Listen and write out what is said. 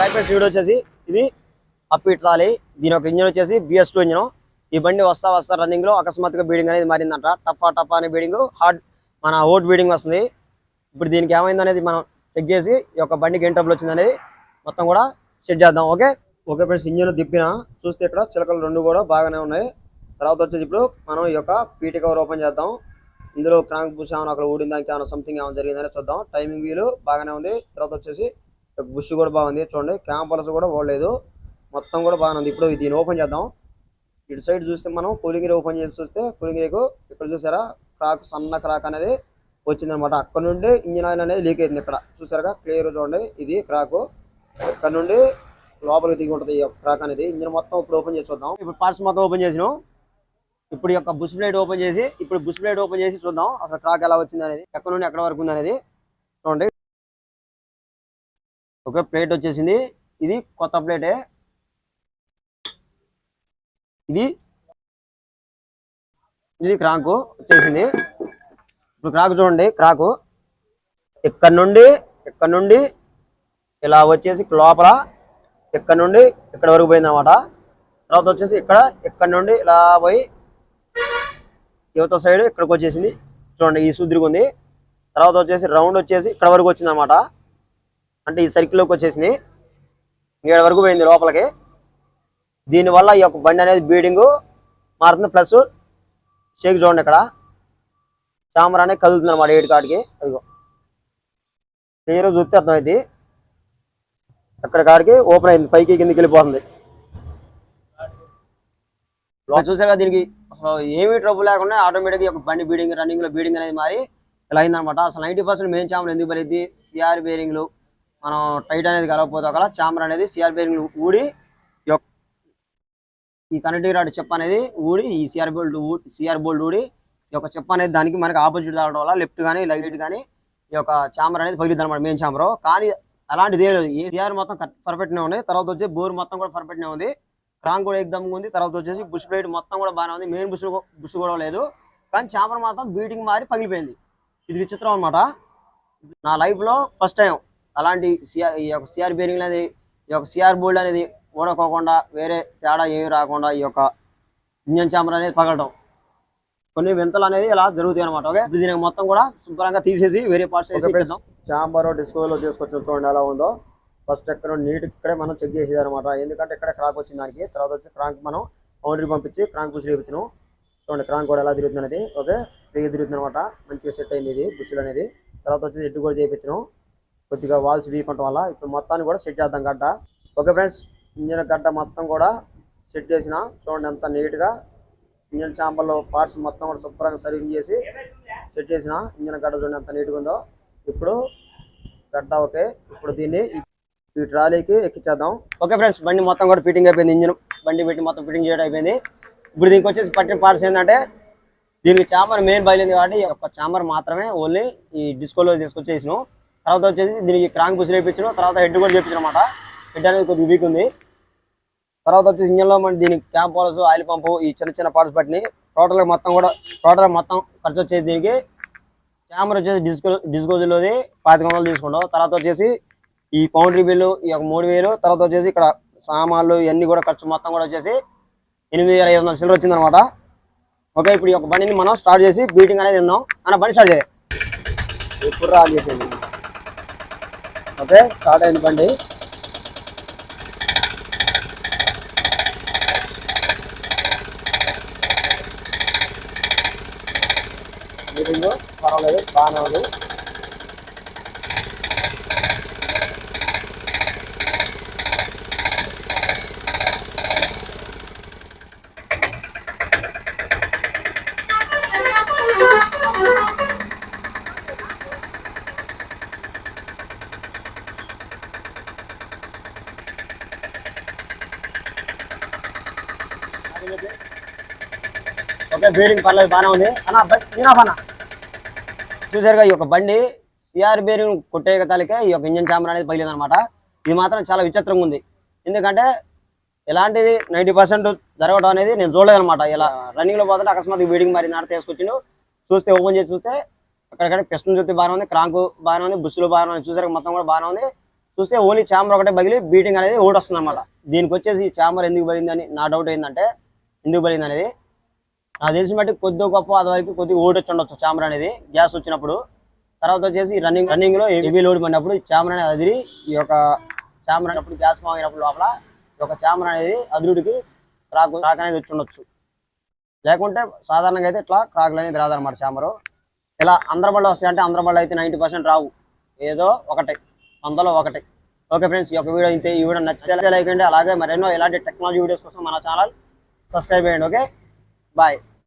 రైపర్ వచ్చేసి ఇది up it రాలి. దీని ఒక ఇంజిన్ వచ్చేసి బిఎస్ టూ ఇంజిన్ ఈ బండి వస్తా వస్తా రన్నింగ్లో అకస్మాత్తుగా బీడింగ్ అనేది మారిందంట. టఫా టఫా అనే బీడింగ్ హార్డ్ మన ఓట్ బీడింగ్ వస్తుంది. ఇప్పుడు దీనికి ఏమైంది అనేది మనం చెక్ చేసి ఈ యొక్క బండికి ఏం ట్రబుల్ వచ్చింది అనేది మొత్తం కూడా చెక్ చేద్దాం. ఓకే ఓకే ఫ్రెండ్స్ ఇంజిన్ దిప్పిన చూస్తే ఇక్కడ చిలకలు రెండు కూడా బాగానే ఉన్నాయి. తర్వాత వచ్చేసి ఇప్పుడు మనం ఈ యొక్క పీటీ కవర్ ఓపెన్ చేద్దాం. ఇందులో క్రాంక్ బుష్ ఏమైనా అక్కడ ఊడిందా ఏమైనా సంథింగ్ ఏమైనా జరిగిందని చూద్దాం. టైమింగ్ వీలు బాగానే ఉంది. తర్వాత వచ్చేసి బుష్ కూడా బాగుంది చూడండి క్యాంపర్స్ కూడా ఓడలేదు మొత్తం కూడా బాగానే ఉంది. ఇప్పుడు దీన్ని ఓపెన్ చేద్దాం. ఇటు సైడ్ చూస్తే మనం కూలింగ్ రే ఓపెన్ చేసి చూస్తే కూలింగ్ రేకు ఇక్కడ చూసారా క్రాక్ సన్న క్రాక్ అనేది వచ్చిందనమాట. అక్కడ నుండి ఇంజిన్ ఆయిల్ అనేది లీక్ అయింది ఇక్కడ. చూసారా క్లియర్ చూడండి. ఇది క్రాక్. ఇక్కడ నుండి లోపలికి దిగి ఉంటుంది క్రాక్ అనేది. ఇంజిన్ మొత్తం ఇప్పుడు ఓపెన్ చేసి చూద్దాం. ఇప్పుడు పార్ట్స్ మొత్తం ఓపెన్ చేసినాం. ఇప్పుడు యొక్క బుష్ ప్లేట్ ఓపెన్ చేసి ఇప్పుడు బుష్ ప్లేట్ ఓపెన్ చేసి చూద్దాం. అసలు క్రాక్ ఎలా వచ్చింది అనేది ఎక్కడ నుండి ఎక్కడ వరకు ఉంది అనేది చూడండి. ఒక ప్లేట్ వచ్చేసింది. ఇది కొత్త ప్లేటే. ఇది ఇది క్రాంకు వచ్చేసింది. ఇప్పుడు క్రాక్ చూడండి క్రాకు. ఇక్కడ నుండి ఇక్కడ నుండి ఇలా వచ్చేసి లోపల ఇక్కడ నుండి ఇక్కడ వరకు పోయింది అనమాట తర్వాత వచ్చేసి ఇక్కడ ఇక్కడ నుండి ఇలా పోయి యువత సైడ్ ఇక్కడికి వచ్చేసింది చూడండి ఈ సుద్రికి ఉంది. తర్వాత వచ్చేసి రౌండ్ వచ్చేసి ఇక్కడ వరకు వచ్చింది అనమాట అంటే ఈ సర్కిల్లోకి వచ్చేసింది. ఏడు వరకు పోయింది లోపలికి. దీనివల్ల ఈ యొక్క బండి అనేది బీడింగ్ మారుతుంది. ప్లస్ షేక్ చూడండి ఇక్కడ. చామర్ అనేది కదులుతుంది అనమాట ఏడు కాడికి అదిగో. క్లియర్ చూస్తే అర్థమైంది. అక్కడ కాడికి ఓపెన్ అయింది. పైకి కిందికి వెళ్ళిపోతుంది. లోపల చూసాక దీనికి అసలు ఏమీ ట్రబుల్ లేకుండా ఆటోమేటిక్గా ఒక బండి బీడింగ్ రన్నింగ్లో బీడింగ్ అనేది మారి ఇలా అయిందనమాట అసలు నైంటీ పర్సెంట్ మెయిన్ చామర్ ఎందుకు పడింది సిఆర్ బేరింగ్లు మనం టైట్ అనేది కలవకపోతే ఒకలా చామర్ అనేది సిఆర్ బేరింగ్లు ఊడి ఈ కనెక్టింగ్ రాడ్ చెప్ప అనేది ఊడి ఈ సిఆర్ బోల్డ్ సిఆర్ బోల్డ్ ఊడి ఈ యొక్క చెప్ప అనేది దానికి మనకి ఆపోజిట్ రావడం వల్ల లెఫ్ట్ కానీ లైట్ కానీ ఈ యొక్క చామర్ అనేది పగిలిద్ది అనమాట మెయిన్ చామర్ కానీ అలాంటిది ఏం లేదు. ఈ సిఆర్ మొత్తం పర్ఫెక్ట్నే ఉంది. తర్వాత వచ్చి బోర్ మొత్తం కూడా పర్ఫెక్ట్నే ఉంది. క్రాంక్ కూడా ఎగ్దమ్ ఉంది. తర్వాత వచ్చేసి బుష్ ప్లేట్ మొత్తం కూడా బాగానే ఉంది. మెయిన్ బుష్ బుష్ కూడా లేదు. కానీ చామర్ మాత్రం బీటింగ్ మారి పగిలిపోయింది. ఇది విచిత్రం అనమాట నా లైఫ్లో ఫస్ట్ టైం అలాంటి సిఆర్ ఈ యొక్క సిఆర్ బేరింగ్ అనేది ఈ యొక్క సిఆర్ బోల్డ్ అనేది ఊడకోకుండా వేరే తేడా ఏమీ రాకుండా ఈ యొక్క ఇంజన్ చామర్ అనేది పగలడం కొన్ని వింతలు అనేది ఇలా జరుగుతాయి అనమాట ఓకే? దీనికి మొత్తం కూడా శుభ్రంగా తీసేసి వేరే పార్ట్స్ చాంబర్ డిస్కోలో తీసుకొచ్చి చూడండి ఎలా ఉందో. ఫస్ట్ ఎక్కడ నీట్ ఇక్కడే మనం చెక్ చేసేది అనమాట ఎందుకంటే ఇక్కడ క్రాక్ వచ్చింది దానికి. తర్వాత వచ్చి క్రాంక్ మనం బౌండరీ పంపించి క్రాంక్ బుష్ చేయించను చూడండి క్రాంక్ కూడా ఎలా తిరుగుతుంది అనేది. ఓకే? ఫ్రీగా తిరుగుతుంది అనమాట మంచిగా సెట్ అయింది ఇది బుషులు అనేది. తర్వాత వచ్చి ఎడ్డు కూడా చేయించను కొద్దిగా వాల్స్ వీక్ ఉండటం వల్ల ఇప్పుడు మొత్తాన్ని కూడా సెట్ చేద్దాం గడ్డ. Okay friends? ఇంజిన్ గడ్డ మొత్తం కూడా సెట్ చేసిన. చూడండి ఎంత నీట్గా. ఇంజిన్ చాంబర్లో పార్ట్స్ మొత్తం కూడా శుభ్రంగా సర్వింగ్ చేసి సెట్ చేసిన. ఇంజిన్ గడ్డ చూడండి ఎంత నీట్గా ఉందో. ఇప్పుడు గడ్డ ఓకే. ఇప్పుడు దీన్ని ఈ- ట్రాలీకి ఎక్కించేద్దాం ఓకే ఫ్రెండ్స్ బండి మొత్తం కూడా ఫిట్టింగ్ అయిపోయింది ఇంజిన్. బండి పెట్టి మొత్తం ఫిట్టింగ్ చేయడం అయిపోయింది. ఇప్పుడు దీనికి వచ్చేసి పట్టిన పార్ట్స్ ఏంటంటే దీనికి చామర్ మెయిన్ బయలుంది కాబట్టి ఒక చామర్ మాత్రమే ఓన్లీ ఈ డిస్కోలో తీసుకొచ్చేసినాం. తర్వాత వచ్చేసి దీనికి క్రాంక్ బుస్ వేయించడం తర్వాత హెడ్ కూడా చేయించడం అనమాట హెడ్ అనేది కొద్దిగా వీక్ ఉంది. తర్వాత వచ్చేసి ఇంజన్లో మన దీనికి క్యాంప్ పాలస్ ఆయిల్ పంపు ఈ చిన్న చిన్న పార్ట్స్ పట్టినాయి. టోటల్ మొత్తం కూడా టోటల్ మొత్తం ఖర్చు వచ్చేసి దీనికి క్యామర్ వచ్చేసి డిస్కో డిస్కోజులోది పాతిక వందలు తీసుకుంటాం. తర్వాత వచ్చేసి ఈ పౌండరీ బిల్లు ఈ యొక్క మూడు వేలు తర్వాత వచ్చేసి ఇక్కడ సామాన్లు ఇవన్నీ కూడా ఖర్చు మొత్తం కూడా వచ్చేసి ఎనిమిది వేల ఐదు వందల చిల్లర వచ్చిందనమాట. ఓకే ఇప్పుడు ఈ యొక్క బండిని మనం స్టార్ట్ చేసి బీటింగ్ అనేది ఇద్దాం అన్న బండి స్టార్ట్ చేయాలి ఇప్పుడు రా చేసేది ఓకే స్టార్ట్ అయింది బండి. బీటింగ్ పర్వాలేదు బాగానే ఉంది. ఓకే బేరింగ్ పర్లేదు బాగానే ఉంది. అన్న బండి అన్న చూసారుగా ఈ యొక్క బండి సిఆర్ బేరింగ్ కొట్టే తాలికే ఈ యొక్క ఇంజన్ చాంబర్ అనేది పగిలింది అనమాట ఇది మాత్రం చాలా విచిత్రంగా ఉంది. ఎందుకంటే ఎలాంటిది నైంటీ పర్సెంట్ జరగడం అనేది నేను చూడలేదనమాట ఇలా రన్నింగ్లో పోతుంటే అకస్మాత్ బీడింగ్ మరి నాట తీసుకొచ్చిండు. చూస్తే ఓపెన్ చేసి చూస్తే అక్కడక్కడ పిస్టన్ చూస్తే బాగానే ఉంది క్రాంక్ బాగానే ఉంది బుస్సులు బాగానే ఉంది చూసారు మొత్తం కూడా బాగానే ఉంది. చూస్తే ఓన్లీ చాంబర్ ఒకటే పగిలి బీటింగ్ అనేది ఓడి వస్తుంది అనమాట దీనికి వచ్చేసి ఛాంబర్ ఎందుకు పడింది అని నా డౌట్ ఏంటంటే ఎందుకు పడింది అనేది? నాకు తెలిసిన బట్టి కొద్ది గొప్ప అదివరకు కొద్దిగా ఓడి వచ్చి ఉండొచ్చు చామర అనేది గ్యాస్ వచ్చినప్పుడు. తర్వాత వచ్చేసి రన్నింగ్ రన్నింగ్లో హెవీ లోడ్ పడినప్పుడు చామర అనేది అదిరి ఈ యొక్క చామర అయినప్పుడు గ్యాస్ ఫామ్ అయినప్పుడు లోపల ఈ యొక్క చామర అనేది అదురుడికి క్రాక్ క్రాక్ అనేది వచ్చి ఉండొచ్చు. లేకుంటే సాధారణంగా అయితే ఇట్లా క్రాక్లు అనేది రాదన్నమాట చామరు. ఇలా అందర వస్తాయంటే అందర అయితే నైంటీ పర్సెంట్ రావు. ఏదో ఒకటి వందలో ఒకటి. ఓకే ఫ్రెండ్స్ ఈ యొక్క వీడియో ఇంతే. ఈ వీడియో నచ్చితే లైక్ అండి అలాగే మరెన్నో ఇలాంటి టెక్నాలజీ వీడియోస్ కోసం మన ఛానల్ సబ్స్క్రైబ్ చేయండి ఓకే? బాయ్.